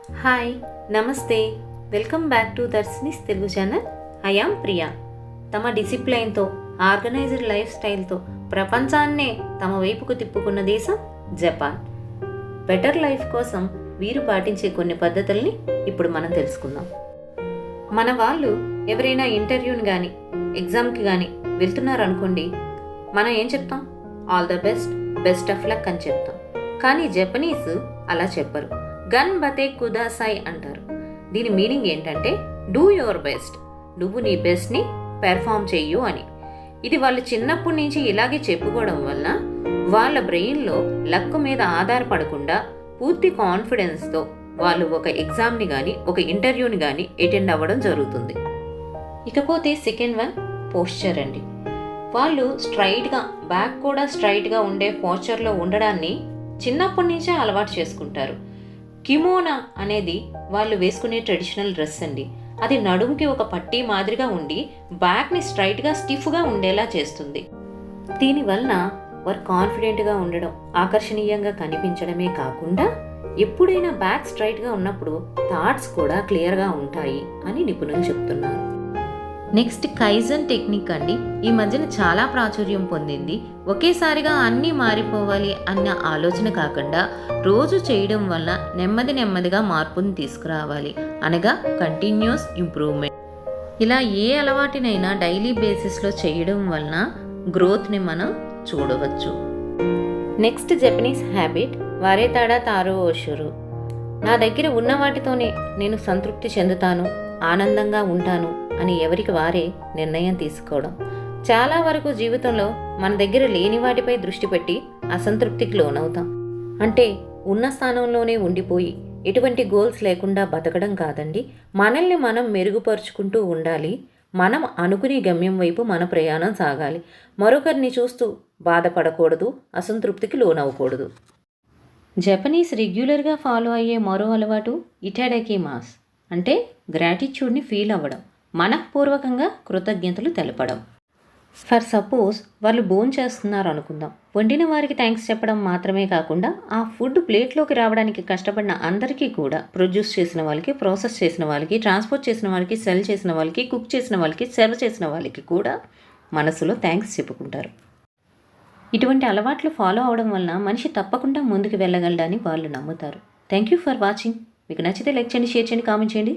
Hi నమస్తే. Welcome back to Darshini's Telugu channel. I am Priya. తమ డిసిప్లైన్తో organised life స్టైల్తో ప్రపంచాన్నే తమ వైపుకు తిప్పుకున్న దేశం జపాన్. బెటర్ లైఫ్ కోసం వీరు పాటించే కొన్ని పద్ధతుల్ని ఇప్పుడు మనం తెలుసుకుందాం. మన వాళ్ళు ఎవరైనా ఇంటర్వ్యూని కానీ ఎగ్జామ్కి కానీ వెళ్తున్నారనుకోండి మనం ఏం చెప్తాం? All the best best of luck అని చెప్తాం. కానీ జపనీస్ అలా చెప్పరు. గన్ బతే కుదాసాయ్ అంటారు. దీని మీనింగ్ ఏంటంటే డూ యువర్ బెస్ట్ నువ్వు నీ బెస్ట్ని పెర్ఫామ్ చెయ్యు అని. ఇది వాళ్ళు చిన్నప్పటి నుంచి ఇలాగే చెప్పుకోవడం వల్ల వాళ్ళ బ్రెయిన్లో లక్ మీద ఆధారపడకుండా పూర్తి కాన్ఫిడెన్స్తో వాళ్ళు ఒక ఎగ్జామ్ని కానీ ఒక ఇంటర్వ్యూని కానీ అటెండ్ అవ్వడం జరుగుతుంది. ఇకపోతే సెకండ్ వన్ పోస్చర్ అండి. వాళ్ళు స్ట్రైట్గా బ్యాక్ కూడా స్ట్రైట్గా ఉండే పోస్చర్లో ఉండడాన్ని చిన్నప్పటి నుంచే అలవాటు చేసుకుంటారు. కిమోనా అనేది వాళ్ళు వేసుకునే ట్రెడిషనల్ డ్రెస్ అండి. అది నడుముకి ఒక పట్టీ మాదిరిగా ఉండి బ్యాక్ని స్ట్రైట్గా స్టిఫ్గా ఉండేలా చేస్తుంది. దీనివలన వారు కాన్ఫిడెంట్గా ఉండడం ఆకర్షణీయంగా కనిపించడమే కాకుండా ఎప్పుడైనా బ్యాక్ స్ట్రైట్గా ఉన్నప్పుడు థాట్స్ కూడా క్లియర్గా ఉంటాయి అని నిపుణులు చెప్తున్నారు. నెక్స్ట్ కైజన్ టెక్నిక్ అండి. ఈ మధ్యన చాలా ప్రాచుర్యం పొందింది. ఒకేసారిగా అన్నీ మారిపోవాలి అన్న ఆలోచన కాకుండా రోజు చేయడం వల్ల నెమ్మది నెమ్మదిగా మార్పును తీసుకురావాలి. అనగా కంటిన్యూస్ ఇంప్రూవ్మెంట్ ఇలా ఏ అలవాటినైనా డైలీ బేసిస్లో చేయడం వలన గ్రోత్ని మనం చూడవచ్చు. నెక్స్ట్ జపనీస్ హ్యాబిట్ వారే తాడా తారో ఓషురు. నా దగ్గర ఉన్న వాటితోనే నేను సంతృప్తి చెందుతాను. ఆనందంగా ఉంటాను అని ఎవరికి వారే నిర్ణయం తీసుకోవడం. చాలా వరకు జీవితంలో మన దగ్గర లేని వాటిపై దృష్టి పెట్టి అసంతృప్తికి లోనవుతాం. అంటే ఉన్న స్థానంలోనే ఉండిపోయి ఎటువంటి గోల్స్ లేకుండా బతకడం కాదండి. మనల్ని మనం మెరుగుపరుచుకుంటూ ఉండాలి. మనం అనుకునే గమ్యం వైపు మన ప్రయాణం సాగాలి. మరొకరిని చూస్తూ బాధపడకూడదు అసంతృప్తికి లోనవ్వకూడదు. జపనీస్ రెగ్యులర్గా ఫాలో అయ్యే మరో అలవాటు ఇటాడకి మాస్. అంటే గ్రాటిట్యూడ్ని ఫీల్ అవ్వడం మనఃపూర్వకంగా కృతజ్ఞతలు తెలపడం. ఫర్ సపోజ్ వాళ్ళు బోన్ చేస్తున్నారు అనుకుందాం. వండిన వారికి థ్యాంక్స్ చెప్పడం మాత్రమే కాకుండా ఆ ఫుడ్ ప్లేట్లోకి రావడానికి కష్టపడిన అందరికీ కూడా ప్రొడ్యూస్ చేసిన వాళ్ళకి ప్రాసెస్ చేసిన వాళ్ళకి ట్రాన్స్పోర్ట్ చేసిన వాళ్ళకి సెల్ చేసిన వాళ్ళకి కుక్ చేసిన వాళ్ళకి సర్వ్ చేసిన వాళ్ళకి కూడా మనసులో థ్యాంక్స్ చెప్పుకుంటారు. ఇటువంటి అలవాట్లు ఫాలో అవడం వలన మనిషి తప్పకుండా ముందుకు వెళ్ళగలడని వాళ్ళు నమ్ముతారు. థ్యాంక్ యూ ఫర్ వాచింగ్ మీకు నచ్చితే లైక్ చేయండి షేర్ చేయండి కామెంట్ చేయండి.